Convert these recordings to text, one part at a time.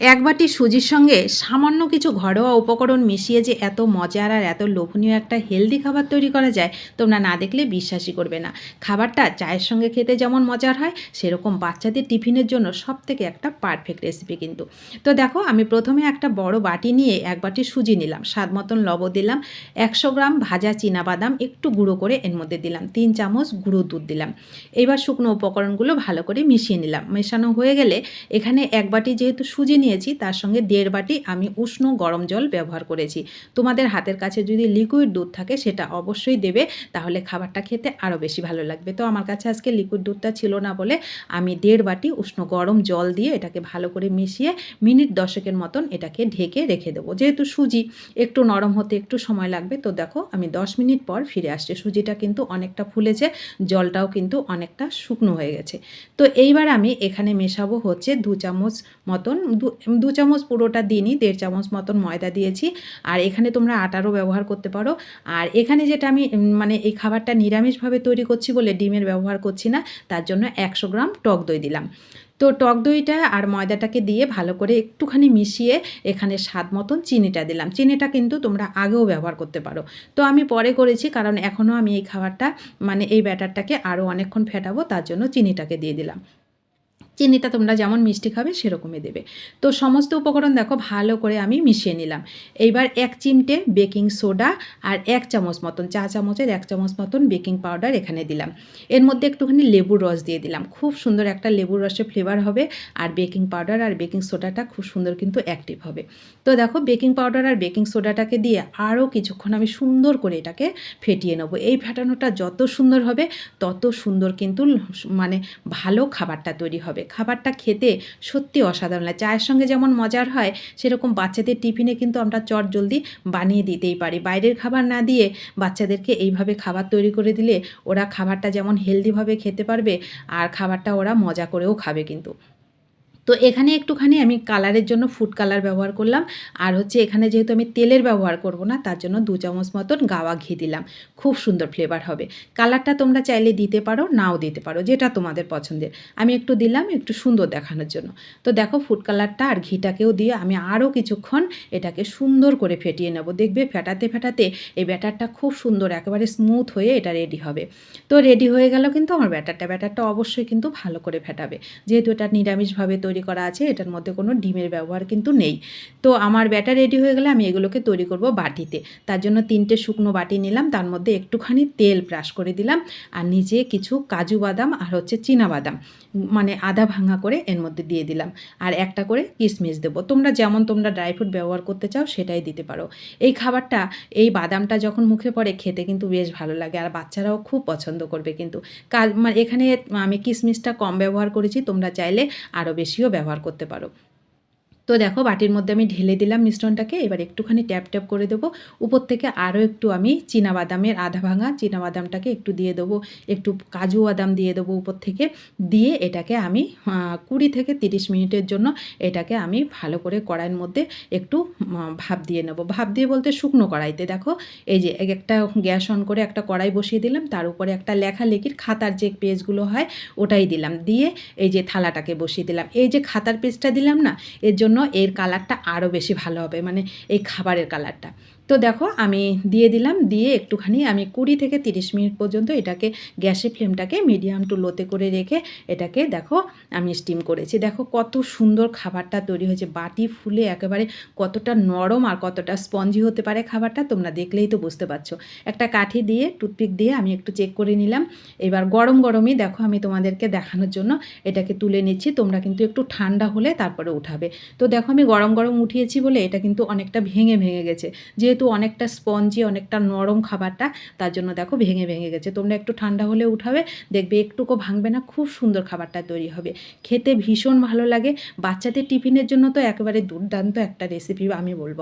এক বাটি সুজির সঙ্গে সামান্য কিছু ঘরোয়া উপকরণ মিশিয়ে যে এত মজার আর এত লোভনীয় একটা হেলদি খাবার তৈরি করা যায়, তোমরা না দেখলে বিশ্বাসই করবে না। খাবারটা চায়ের সঙ্গে খেতে যেমন মজার হয়, সেরকম বাচ্চাদের টিফিনের জন্য সব থেকে একটা পারফেক্ট রেসিপি কিন্তু। তো দেখো, আমি প্রথমে একটা বড় বাটি নিয়ে এক বাটি সুজি নিলাম, স্বাদ মতন লব দিলাম, একশো গ্রাম ভাজা বাদাম একটু গুঁড়ো করে এর মধ্যে দিলাম, তিন চামচ গুঁড়ো দুধ দিলাম। এবার শুকনো উপকরণগুলো ভালো করে মিশিয়ে নিলাম। মেশানো হয়ে গেলে এখানে এক বাটি যেহেতু সুজি নিয়েছি, তার সঙ্গে দেড় বাটি আমি উষ্ণ গরম জল ব্যবহার করেছি। তোমাদের হাতের কাছে যদি লিকুইড দুধ থাকে, সেটা অবশ্যই দেবে, তাহলে খাবারটা খেতে আরও বেশি ভালো লাগবে। তো আমার কাছে আজকে লিকুইড দুধটা ছিল না বলে আমি দেড় বাটি উষ্ণ গরম জল দিয়ে এটাকে ভালো করে মিশিয়ে মিনিট দশেকের মতন এটাকে ঢেকে রেখে দেবো। যেহেতু সুজি একটু নরম হতে একটু সময় লাগবে, তো দেখো আমি দশ মিনিট পর ফিরে আসছি। সুজিটা কিন্তু অনেকটা ফুলেছে, জলটাও কিন্তু অনেকটা শুকনো হয়ে গেছে। তো এইবার আমি এখানে মেশাবো হচ্ছে দু চামচ মতন দু- দু চামচ পুরোটা দিনই দেড় চামচ মতন ময়দা দিয়েছি। আর এখানে তোমরা আটারও ব্যবহার করতে পারো। আর এখানে যেটা আমি মানে এই খাবারটা নিরামিষভাবে তৈরি করছি বলে ডিমের ব্যবহার করছি না, তার জন্য একশো গ্রাম টক দই দিলাম। তো টক দইটা আর ময়দাটাকে দিয়ে ভালো করে একটুখানি মিশিয়ে এখানে স্বাদ মতন চিনিটা দিলাম। চিনিটা কিন্তু তোমরা আগেও ব্যবহার করতে পারো। তো আমি পরে করেছি, কারণ এখনও আমি এই খাবারটা মানে এই ব্যাটারটাকে আরও অনেকক্ষণ ফেটাবো, তার জন্য চিনিটাকে দিয়ে দিলাম। চিনিটা তোমরা যেমন মিষ্টি খাবে, সেরকমই দেবে। তো সমস্ত উপকরণ দেখো ভালো করে আমি মিশিয়ে নিলাম। এইবার এক চিমটে বেকিং সোডা আর এক চামচ মতন, চা চামচের এক চামচ মতন বেকিং পাউডার এখানে দিলাম। এর মধ্যে একটুখানি লেবুর রস দিয়ে দিলাম। খুব সুন্দর একটা লেবুর রসের ফ্লেভার হবে আর বেকিং পাউডার আর বেকিং সোডাটা খুব সুন্দর কিন্তু অ্যাক্টিভ হবে। তো দেখো বেকিং পাউডার আর বেকিং সোডাটাকে দিয়ে আরও কিছুক্ষণ আমি সুন্দর করে এটাকে ফেটিয়ে নেব। এই ফেটানোটা যত সুন্দর হবে, তত সুন্দর কিন্তু মানে ভালো খাবারটা তৈরি হবে। খাবারটা খেতে সত্যি অসাধারণ লাগে। চায়ের সঙ্গে যেমন মজার হয়, সেরকম বাচ্চাদের টিফিনে কিন্তু আমরা চট জলদি বানিয়ে দিতেই পারি। বাইরের খাবার না দিয়ে বাচ্চাদেরকে এইভাবে খাবার তৈরি করে দিলে ওরা খাবারটা যেমন হেলদিভাবে খেতে পারবে, আর খাবারটা ওরা মজা করেও খাবে কিন্তু। তো এখানে একটুখানি আমি কালারের জন্য ফুড কালার ব্যবহার করলাম। আর হচ্ছে এখানে যেহেতু আমি তেলের ব্যবহার করব না, তার জন্য দু চামচ মতন গাওয়া ঘি দিলাম। খুব সুন্দর ফ্লেভার হবে। কালারটা তোমরা চাইলে দিতে পারো, নাও দিতে পারো, যেটা তোমাদের পছন্দের। আমি একটু দিলাম, একটু সুন্দর দেখানোর জন্য। তো দেখো ফুড কালারটা আর ঘিটাকেও দিয়ে আমি আরও কিছুক্ষণ এটাকে সুন্দর করে ফেটিয়ে নেব। দেখবে ফেটাতে ফেটাতে এই ব্যাটারটা খুব সুন্দর, একেবারে স্মুথ হয়ে এটা রেডি হবে। তো রেডি হয়ে গেল কিন্তু আমার ব্যাটারটা। ব্যাটারটা অবশ্যই কিন্তু ভালো করে ফেটাবে। যেহেতু এটা নিরামিষভাবে তৈরি করা আছে, এটার মধ্যে কোনো ডিমের ব্যবহার কিন্তু নেই। তো আমার ব্যাটার রেডি হয়ে গেলে আমি এগুলোকে তৈরি করব বাটিতে। তার জন্য তিনটে শুকনো বাটি নিলাম, তার মধ্যে একটুখানি তেল ব্রাশ করে দিলাম, আর নিজে কিছু কাজু বাদাম আর হচ্ছে বাদাম মানে আধা ভাঙা করে এর মধ্যে দিয়ে দিলাম। আর একটা করে কিশমিশ দেবো। তোমরা যেমন তোমরা ড্রাই ফ্রুট ব্যবহার করতে চাও সেটাই দিতে পারো। এই খাবারটা, এই বাদামটা যখন মুখে পড়ে খেতে কিন্তু বেশ ভালো লাগে, আর বাচ্চারাও খুব পছন্দ করবে কিন্তু। কাজ মানে এখানে আমি কিশমিশটা কম ব্যবহার করেছি, তোমরা চাইলে আরও বেশিও ব্যবহার করতে পারো। তো দেখো বাটির মধ্যে আমি ঢেলে দিলাম মিশ্রণটাকে, এবার একটুখানি ট্যাপ ট্যাপ করে দেবো। উপর থেকে আরও একটু আমি বাদামের আধা ভাঙা বাদামটাকে একটু দিয়ে দেবো, একটু কাজু বাদাম দিয়ে দেবো উপর থেকে। দিয়ে এটাকে আমি কুড়ি থেকে তিরিশ মিনিটের জন্য এটাকে আমি ভালো করে কড়াইয়ের মধ্যে একটু ভাপ দিয়ে নেব। ভাপ দিয়ে বলতে শুকনো কড়াইতে দেখো, এই যে এক একটা গ্যাস অন করে একটা কড়াই বসিয়ে দিলাম, তার উপরে একটা লেখালেখির খাতার যে পেজগুলো হয়, ওটাই দিলাম। দিয়ে এই যে থালাটাকে বসিয়ে দিলাম। এই যে খাতার পেজটা দিলাম না, এর জন্য এর কালারটা আরও বেশি ভালো হবে মানে এই খাবারের কালারটা তো দেখো, আমি দিয়ে দিলাম, দিয়ে একটুখানি আমি কুড়ি থেকে তিরিশ মিনিট পর্যন্ত এটাকে গ্যাসে ফ্লেমটাকে মিডিয়াম টু লোতে করে রেখে এটাকে দেখো, আমি স্টিম করেছি। দেখো কত সুন্দর খাবারটা তৈরি হয়েছে। বাটি ফুলে একেবারে কতটা নরম আর কতটা স্পঞ্জি হতে পারে খাবারটা তোমরা দেখলেই তো বুঝতে পারছ। একটা কাঠি দিয়ে, টুথপিক দিয়ে আমি একটু চেক করে নিলাম। এবার গরম গরমই দেখো, আমি তোমাদেরকে দেখানোর জন্য এটাকে তুলে নিচ্ছি। তোমরা কিন্তু একটু ঠান্ডা হলে তারপরে উঠাবে। তো দেখো, আমি গরম গরম উঠিয়েছি বলে এটা কিন্তু অনেকটা ভেঙে ভেঙে গেছে। যেহেতু অনেকটা স্পঞ্জি অনেকটা নরম খাবারটা, তার জন্য দেখো ভেঙে ভেঙে গেছে। তোমরা একটু ঠান্ডা হলে উঠাবে, দেখবে একটুকু ভাঙবে না, খুব সুন্দর খাবারটা তৈরি হবে। খেতে ভীষণ ভালো লাগে। বাচ্চাদের টিফিনের জন্য তো একেবারে দুর্দান্ত একটা রেসিপি আমি বলব।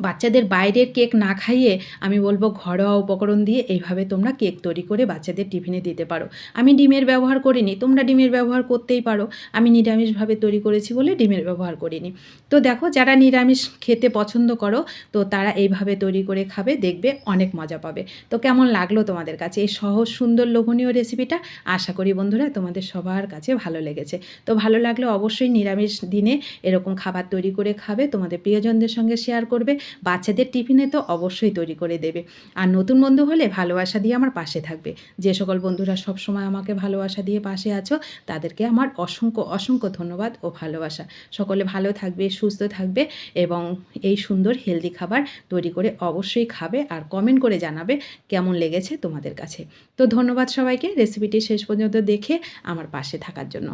বাচ্চাদের বাইরের কেক না খাইয়ে আমি বলব ঘরোয়া উপকরণ দিয়ে এইভাবে তোমরা কেক তৈরি করে বাচ্চাদের টিফিনে দিতে পারো। আমি ডিমের ব্যবহার করিনি, তোমরা ডিমের ব্যবহার করতেই পারো। আমি নিরামিষভাবে তৈরি করেছি বলে ডিমের ব্যবহার করিনি। তো দেখো, যারা নিরামিষ খেতে পছন্দ করো, তো তারা এইভাবে তৈরি করে খাবে, দেখবে অনেক মজা পাবে। তো কেমন লাগল তোমাদের কাছে এই সহজ সুন্দর লোভনীয় রেসিপিটা? আশা করি বন্ধুরা তোমাদের সবার কাছে ভালো লেগেছে। তো ভালো লাগলে অবশ্যই নিরামিষ দিনে এরকম খাবার তৈরি করে খাবে, তোমাদের প্রিয়জনদের সঙ্গে শেয়ার করবে। বাচ্চাদের টিফিনে তো অবশ্যই তৈরি করে দেবে। আর নতুন বন্ধু হলে ভালোবাসা দিয়ে আমার পাশে থাকবে। যে সকল বন্ধুরা সবসময় আমাকে ভালোবাসা দিয়ে পাশে আছো, তাদেরকে আমার অসংখ্য অসংখ্য ধন্যবাদ ও ভালোবাসা। সকলে ভালো থাকবে, সুস্থ থাকবে এবং এই সুন্দর হেলদি খাবার তৈরি করে অবশ্যই খাবে আর কমেন্ট করে জানাবে কেমন লেগেছে তোমাদের কাছে। তো ধন্যবাদ সবাইকে। রেসিপিটি শেষ পর্যন্ত দেখে আমার পাশে থাকার জন্য।